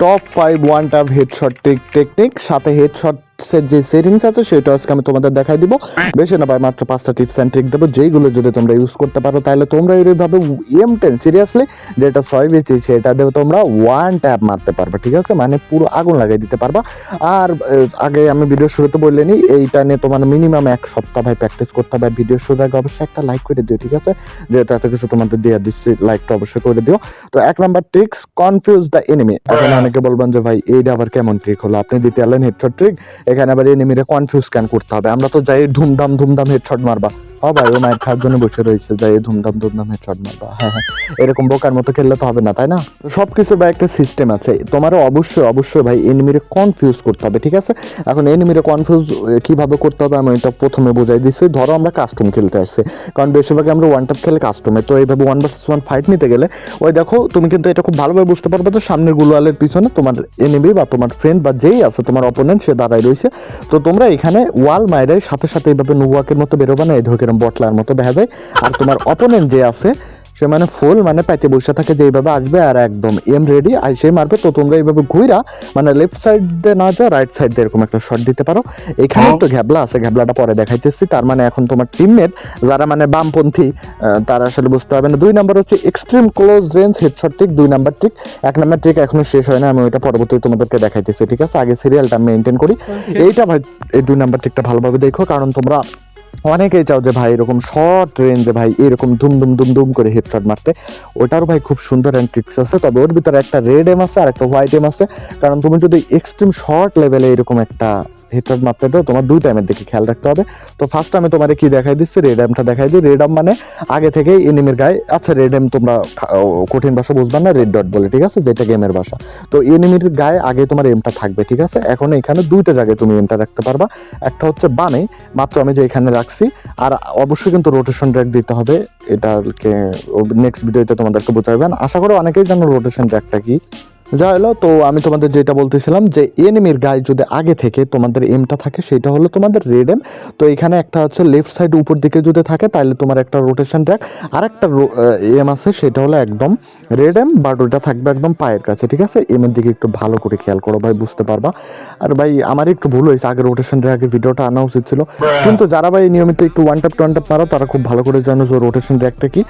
Top five one tap headshot technique সাথে হেডশটের যে সেটিংস আছে সেটা আজকে আমি তোমাদের দেখাই দিব। বেশি না ভাই মাত্র পাঁচটা টিপস অ্যান্ড ট্রিক দেবো যেইগুলো যদি তোমরা ইউজ করতে পারো তাহলে তোমরা এইভাবে এম টেন সিরিয়াসলি যেটা ছয় বেশি সেটা দিয়ে তোমরা ওয়ান ট্যাপ মারতে পারবে ঠিক আছে? মানে পুরো আগুন লাগাই দিতে পারবা। আর আগে আমি ভিডিও শুরুতে বললেনি এইটা নিয়ে তোমার মিনিমাম এক সপ্তাহ ভাই প্র্যাকটিস করতে হবে। ভিডিও শুরুর আগে অবশ্যই একটা লাইক করে দিও ঠিক আছে? যেহেতু এত কিছু তোমাদের দিয়ে দিচ্ছি লাইকটা অবশ্যই করে দিও। তো এক number tricks confuse the enemy এখন অনেকে বলবেন যে ভাই এইটা আবার কেমন ট্রিক হলো? আপনি দিতে এলেন হেডশট ট্রিক এখানে আবার এনিমিরে কনফিউজ স্ক্যান করতে হবে। আমরা তো যাই ধুমধাম ধুমধাম হেডশট মারবা। ভাই, ও মায়ের খাওয়ার জন্য বসে রয়েছে। যাই ধুমধাম ধুমধাম হেডশট মারবা। হ্যাঁ হ্যাঁ। এরকম বোকার মতো খেললে তো হবে না, তাই না? সব কিছু ভাই একটা সিস্টেম আছে। তোমারও অবশ্যই অবশ্যই ভাই এনিমিরে কনফিউজ করতে হবে, ঠিক আছে? এখন এনিমিরে কনফিউজ কীভাবে করতে হবে আমি এটা প্রথমে বোঝাই দিচ্ছি। ধরো আমরা কাস্টম খেলতে আসছি। কারণ বেশিরভাগ আমরা ওয়ান টাপ খেলে কাস্টমে তো এইভাবে ওয়ান ভার্সেস ওয়ান ফাইট নিতে গেলে, ওই দেখো, তুমি কিন্তু এটা খুব ভালোভাবে বুঝতে পারবে তো সামনের গুলোয়ালের পিছনে তোমার এনিমি বা তোমার ফ্রেন্ড বা যেই আছে, তোমার অপোনেন্ট সে দাঁড়ায় রয়েছে। তো তোমরা এখানে ওয়াল মাইরাই সাথে সাথে এইভাবে নুয়াকের মতো বেরোবে না, এই কিরম বটলার মতো দেখা যায়। আর তোমার অপোনেন্ট যে আছে সে মানে ফুল মানে পাইতে বসে থাকে যে এইভাবে আসবে আর একদম এম রেডি আর সে মারবে তো তোমরা এইভাবে ঘুইরা মানে লেফট সাইড দিয়ে না যা রাইট সাইড দিয়ে এরকম একটা শট দিতে পারো। এখানে তো ঘ্যাবলা আছে ঘ্যাবলাটা পরে দেখাইতেছি। তার মানে এখন তোমার টিমমেট যারা মানে বামপন্থী তারা আসলে বুঝতে হবে না। দুই নাম্বার হচ্ছে extreme close range headshot trick দুই নাম্বার ট্রিক এক নাম্বার ট্রিক এখনও শেষ হয় না আমি ওইটা পরবর্তীতে তোমাদেরকে দেখাইতেছি ঠিক আছে? আগে সিরিয়ালটা মেনটেন করি। এইটা ভাই এই দুই নাম্বার ট্রিকটা ভালোভাবে দেখো কারণ তোমরা অনেকেই চাও যে ভাই এরকম শর্ট রেঞ্জে ভাই এরকম ধুম ধুম ধুম ধুম করে হেডশট মারতে। ওটারও ভাই খুব সুন্দর অ্যান্ড ট্রিক্স আছে, তবে ওর ভিতরে একটা রেড এম আছে আর একটা হোয়াইট এম আছে। কারণ তুমি যদি এক্সট্রিম শর্ট লেভেলে এরকম একটা মারতে দাও, তোমার দুই টাইমের দিকে খেয়াল রাখতে হবে। তো ফার্স্ট আমি তোমার কি দেখাই দিচ্ছি? রেড এমটা দেখাই দিই। রেড এম মানে আগে থেকে এনিমির গায়ে। আচ্ছা রেড তোমরা কঠিন ভাষা বুঝবা না রেড ডট বলে, ঠিক আছে? যেটা গেমের ভাষা। তো এনিমির গায়ে আগে তোমার এমটা থাকবে, ঠিক আছে? এখন এখানে দুইটা জায়গায় তুমি এমটা রাখতে পারবা। একটা হচ্ছে বানে, মাত্র আমি যে এখানে রাখছি। আর অবশ্যই কিন্তু রোটেশন ট্র্যাক দিতে হবে। এটাকে নেক্সট ভিডিওতে তোমাদেরকে বোঝাবেন আশা করি অনেকেই জানো রোটেশন ট্র্যাকটা কি। যা হলো তো আমি তোমাদের যেটা বলতেছিলাম যে এনিমির গায়ে যদি আগে থেকে তোমাদের এমটা থাকে সেটা হলো তোমাদের রেড এম তো এখানে একটা হচ্ছে লেফট সাইড উপর দিকে যদি থাকে তাহলে তোমার একটা রোটেশন ট্র্যাক আর একটা এম আছে সেটা হলো একদম রেড এম বাট ওইটা থাকবে একদম পায়ের কাছে ঠিক আছে? এমের দিকে একটু ভালো করে খেয়াল করো ভাই বুঝতে পারবা। আর ভাই আমার একটু ভুল হয়েছে আগে রোটেশন ট্র্যাকের ভিডিওটা আনা উচিত ছিল। কিন্তু যারা ভাই নিয়মিত একটু ওয়ান ট্যাপ টোয়ান ট্যাপ মারো তারা খুব ভালো করে জানো যে রোটেশন ট্র্যাকটা কি।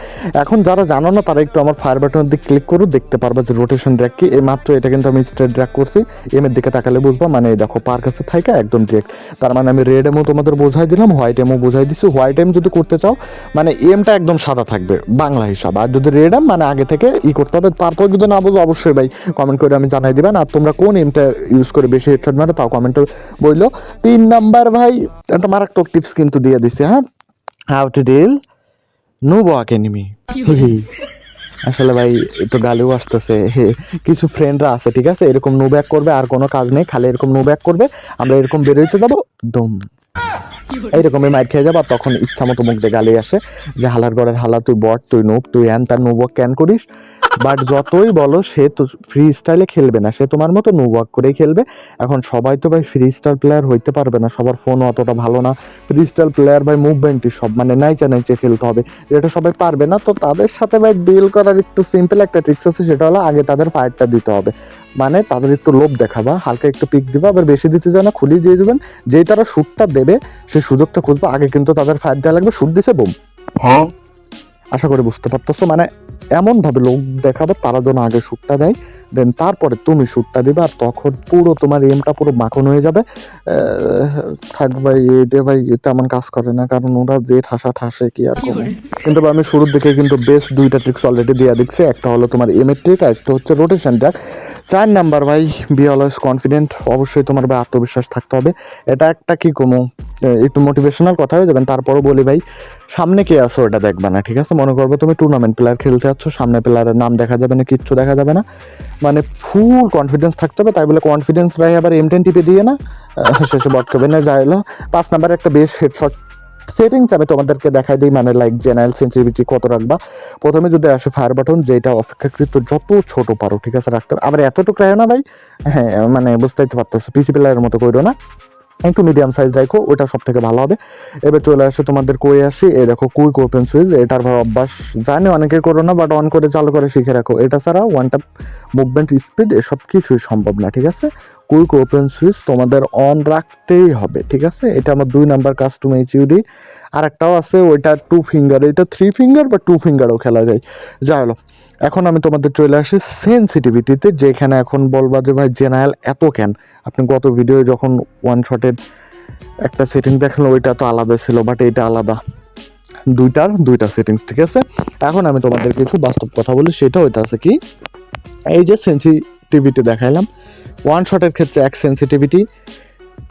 এখন যারা জানো না তারা একটু আমার ফায়ার বাটনের দিকে ক্লিক করো দেখতে পারবে যে রোটেশন ট্র্যাক কি। এই মাত্র এটা কিন্তু আমি স্ট্রেট ট্র্যাক করছি। এমের দিকে তাকালে বুঝব মানে দেখো পার কাছে থাকে একদম ডিরেক্ট তার মানে আমি রেড এমও তোমাদের বোঝাই দিলাম হোয়াইট এমও বোঝাই দিচ্ছি হোয়াইট এম যদি করতে চাও মানে এমটা একদম সাদা থাকবে বাংলা হিসাব। আর যদি রেড এম মানে আগে থেকে ই করতে হবে তারপর যদি না বুঝো অবশ্যই ভাই কমেন্ট করে আমি জানাই দিবেন। আর তোমরা কোন এমটা ইউজ করে বেশি হেডশট মারো তাও কমেন্টে বলল তিন নাম্বার ভাই একটা মারাত্মক টিপস কিন্তু দিয়ে দিছে হ্যাঁ? How to deal no walk enemy আসলে ভাই একটু গালিও আসতেছে। কিছু ফ্রেন্ডরা আছে, ঠিক আছে? এরকম নো ব্যাক করবে, আর কোনো কাজ নেই, খালি এরকম নো ব্যাক করবে। আমরা এরকম বেরোইতে যাব, দম। এইরকমই মাইর খেয়ে যাব, তখন ইচ্ছা মতো মুখ দিয়ে গালি আসে। যে হালার গড়ের হালা, তুই বট, তুই নোব তুই এন, তার নো ওয়াক ক্যান করিস। বাট যতই বলো সে তো ফ্রি স্টাইলে খেলবে না। সে তোমার মতো নো ওয়াক করেই খেলবে। এখন সবাই তো ভাই ফ্রি স্টাইল প্লেয়ার হইতে পারবে না। সবার ফোন অতটা ভালো না। ফ্রি স্টাইল প্লেয়ার ভাই মুভমেন্টই সব। মানে নাইচা নাইচে খেলতে হবে। যেটা সবাই পারবে না তো তাদের সাথে ভাই ডিল করার একটু সিম্পল একটা ট্রিক্স আছে সেটা হলো আগে তাদের ফায়ারটা দিতে হবে। মানে তাদের একটু লোভ দেখাবা হালকা একটু পিক দিবা আবার বেশি দিতে যায় না খুলি দিয়ে দেবেন। যেই তারা শ্যুটটা দেবে সেই সুযোগটা খুঁজবো। আগে কিন্তু তাদের ফায়ার দেওয়া লাগবে শ্যুট দিছে বুম আশা করি বুঝতে পারতেছো। মানে এমন ভাবে লোক দেখাবে তারা যেন আগে শ্যুটটা দেয় দেন তারপরে তুমি শ্যুটটা দেবে আর তখন পুরো তোমার এমটা পুরো মাখন হয়ে যাবে। থাক ভাই এটা ভাই তেমন কাজ করে না কারণ ওরা যে ঠাসা ঠাসে কি আর করে? কিন্তু আমি শুরুর দিকে কিন্তু বেস্ট দুইটা ট্রিক্স অলরেডি দিয়ে দিচ্ছি একটা হলো তোমার এমের ট্রিক আর একটা হচ্ছে রোটেশন ট্র্যাক চার নাম্বার ভাই বি অলওয়েজ কনফিডেন্ট অবশ্যই তোমার ভাই আত্মবিশ্বাস থাকতে হবে। এটা একটা কি কোনো একটু মোটিভেশনাল কথা হয়ে যাবেন তারপরও বলি ভাই, সামনে কে আছো ওটা দেখবে না, ঠিক আছে? মনে করব তুমি টুর্নামেন্ট প্লেয়ার খেলতে যাচ্ছ, সামনে প্লেয়ারের নাম দেখা যাবে না, কিচ্ছু দেখা যাবে না। মানে ফুল কনফিডেন্স থাকতে হবে, তাই বলে কনফিডেন্স ভাই আবার এম টেন টিপে দিয়ে না শেষে বট করবে না যাই হলো পাঁচ নাম্বার একটা বেশ হেডশট সেটিংস আমি তোমাদেরকে দেখাই দিই মানে লাইক জেনারেল সেন্সিটিভিটি কত রাখবা প্রথমে যদি আসে ফায়ার বাটন যেটা অপেক্ষাকৃত যত ছোট পারো, ঠিক আছে, রাখতে। আবার এতটুকু রাখো না ভাই হ্যাঁ মানে বুঝতেই তো পারতেছো পিসি প্লেয়ারের মতো করো না একটু মিডিয়াম সাইজ রাখো ওটা সব থেকে ভালো হবে। এবার চলে আসে তোমাদের কই আসি এই দেখো কুইক ওপেন সুইচ, এটার অভ্যাস। জানি অনেকে করো না বাট অন করে চালু করে শিখে রাখো। এটা ছাড়া ওয়ান টাপ মুভমেন্ট স্পিড এসব কিছুই সম্ভব না, ঠিক আছে? কুইক ওপেন সুইচ তোমাদের অন রাখতেই হবে, ঠিক আছে? এটা আমার দুই নাম্বার কাস্টম এইচইউডি আর একটাও আছে, ওইটা টু ফিঙ্গার এটা থ্রি ফিঙ্গার বা টু ফিঙ্গারও খেলা যায়। যাই হলো এখন আমি তোমাদের চলে আসি সেন্সিটিভিটিতে যেখানে এখন বলবা যে, ভাই জেনারেল এত কেন? আপনি গত ভিডিও যখন ওয়ান শটের একটা সেটিং দেখাল, ওইটা তো আলাদা ছিল বাট এটা আলাদা। দুইটার, দুইটা সেটিংস ঠিক আছে? এখন আমি তোমাদের কিছু বাস্তব কথা বলি, সেটা ওইটা আছে কি, এই যে সেন্সিটিভিটি দেখাইলাম ওয়ান শটের ক্ষেত্রে এক সেন্সিটিভিটি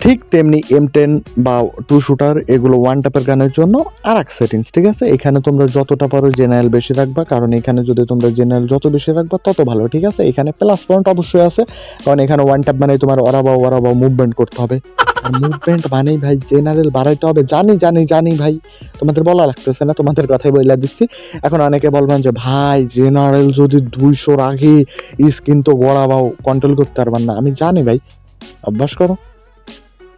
ঠিক তেমনি এম টেন বা টু শুটার এগুলো ওয়ান ট্যাপের গানের জন্য আর এক সেটিংস ঠিক আছে? এখানে তোমরা যতটা পারো জেনারেল বেশি রাখবা, কারণ এখানে যদি তোমরা জেনারেল যত বেশি রাখবা, তত ভালো, ঠিক আছে? এখানে প্লাস পয়েন্ট অবশ্যই আছে, কারণ এখানে ওয়ান ট্যাপ মানে তোমার ওরাবা ওরাবা মুভমেন্ট করতে হবে। মুভমেন্ট মানেই ভাই জেনারেল বাড়াইতে হবে। জানি জানি জানি ভাই, তোমাদের বলা লাগতেছে না, তোমাদের কথাই বইলা দিচ্ছি। এখন অনেকে বলবেন যে, ভাই জেনারেল যদি দুইশোর আগে স্কিন তো গড়াবাও কন্ট্রোল করতে পারবেন না। আমি জানি ভাই, অভ্যাস করো।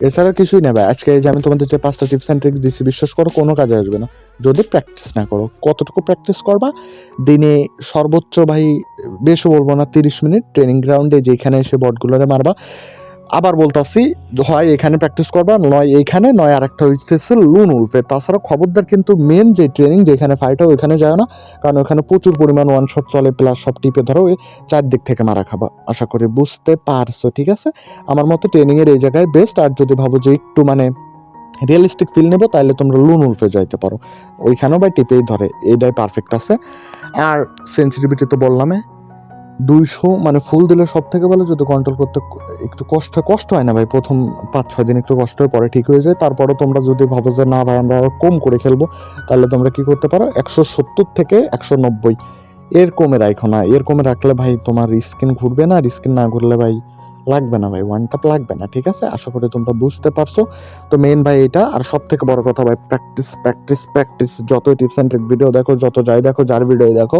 এছাড়া কিছুই নেবে আজকে যে আমি তোমাদের যে পাঁচটা টিপস অ্যান্ড ট্রিক্স দিচ্ছি বিশ্বাস করো, কোনো কাজে আসবে না। যদি প্র্যাকটিস না করো, কতটুকু প্র্যাকটিস করবা? দিনে সর্বোচ্চ ভাই, বেশ বলব না, তিরিশ মিনিট ট্রেনিং গ্রাউন্ডে যেখানে এসে বটগুলোরে মারবা। আবার বলতাছি, হয় এখানে প্র্যাকটিস করবা, নয় এইখানে, নয় আরেকটা হচ্ছে লুন উলফে। তাছাড়া খবরদার কিন্তু মেন যে ট্রেনিং যেখানে ফাইট হয়, ওইখানে যায় না। কারণ ওখানে প্রচুর পরিমাণ ওয়ান শট চলে প্লাস সব টিপে ধরো চারদিক থেকে মারা খাবা। আশা করি বুঝতে পারছ, ঠিক আছে? আমার মতে ট্রেনিংয়ের এই জায়গায় বেস্ট আর যদি ভাবো যে একটু মানে রিয়েলিস্টিক ফিল নেব তাহলে তোমরা লুন উলফে যাইতে পারো। ওইখানেও বা টিপেই ধরে, এইটাই পারফেক্ট আছে। আর সেন্সিটিভিটি তো বললামে। দুইশো মানে ফুল দিলে সব থেকে ভালো যদি কন্ট্রোল করতে একটু কষ্ট কষ্ট হয় না ভাই, প্রথম পাঁচ, ছয় দিন একটু কষ্ট হয়ে, পরে ঠিক হয়ে যায়। তারপরে তোমরা যদি ভাবো যে না ভাই, আমরা আরও কম করে খেলব, তাহলে তোমরা কি করতে পারো? একশো সত্তর থেকে একশো নব্বই। এর কমে রাখো না। এর কমে রাখলে ভাই তোমার স্কিন ঘুরবে না, আর স্কিন না ঘুরলে ভাই লাগবে না ভাই ওয়ান টাপ লাগবে না, ঠিক আছে? আশা করি তোমরা বুঝতে পারছ। তো মেন ভাই এটা, আর সব থেকে বড় কথা ভাই প্র্যাকটিস প্র্যাকটিস প্র্যাকটিস যতই টিপস অ্যান্ড ট্রিক ভিডিও দেখো, যত যাই দেখো, যার ভিডিও দেখো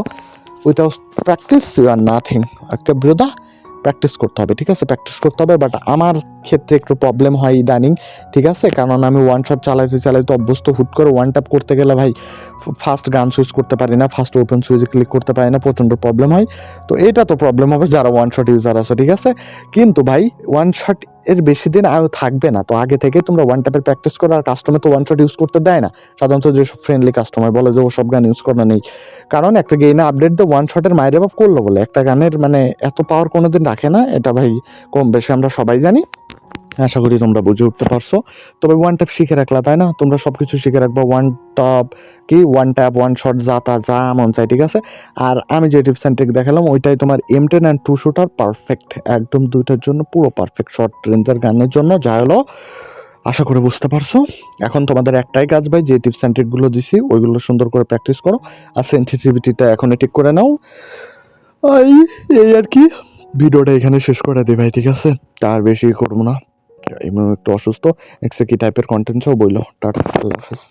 without practice you are nothing একটা ব্রোদা প্র্যাকটিস করতে হবে, ঠিক আছে? প্র্যাকটিস করতে হবে বাট আমার ক্ষেত্রে একটু প্রবলেম হয় ইদানিং, ঠিক আছে? কারণ আমি ওয়ান শট চালাইতে চালাইতে অভ্যস্ত, হুট করে ওয়ান ট্যাপ করতে গেলে ভাই ফার্স্ট গান সুইচ করতে পারি না ফার্স্ট ওপেন সুইচে ক্লিক করতে পারি না, প্রচণ্ড প্রবলেম হয়। তো এটা তো প্রবলেম হবে যারা ওয়ান শট ইউজার আছে, ঠিক আছে? কিন্তু ভাই ওয়ান শট এর বেশি দিন আর থাকবে না। তো আগে থেকে তোমরা ওয়ান ট্যাপের প্র্যাকটিস করো আর কাস্টমার তো ওয়ান শট ইউজ করতে দেয় না। সাধারণত যেসব ফ্রেন্ডলি কাস্টমার বলে যে ওসব গান ইউজ করা নেই। কারণ একটা গেমে আপডেট দিয়ে ওয়ান শটের মায়ের বাপ করল বলে। একটা গানের মানে এত পাওয়ার কোনোদিন রাখে না। এটা ভাই কম বেশি আমরা সবাই জানি। আশা করি তোমরা বুঝে উঠতে পারছ। তবে ওয়ান ট্যাপ শিখে রাখলা, তাই না? তোমরা সব কিছু শিখে রাখবা ওয়ান টপ কি? ওয়ান ট্যাপ ওয়ান শট যা তা, যা মন চাই ঠিক আছে? আর আমি যে টিপস অ্যান্ড ট্রিক দেখালাম, ওইটাই তোমার M ten and two shooter perfect একদম দুইটার জন্য পুরো পারফেক্ট শর্ট রেঞ্জের গানের জন্য, যা হলো, আশা করে বুঝতে পারছ। এখন তোমাদের একটাই কাজ ভাই, যে টিপস অ্যান্ড ট্রিকগুলো দিছি, ওইগুলো সুন্দর করে প্র্যাকটিস করো। আর সেন্সিটিভিটিটা এখনই ঠিক করে নাও। এই আর কি। ভিডিওটা এখানে শেষ করে দিই ভাই, ঠিক আছে? তার বেশি করব না। এমনি একটু অসুস্থ এক্সে কি টাইপের কন্টেন্ট সব বইলো। টাটা আল্লাহ হাফেজ।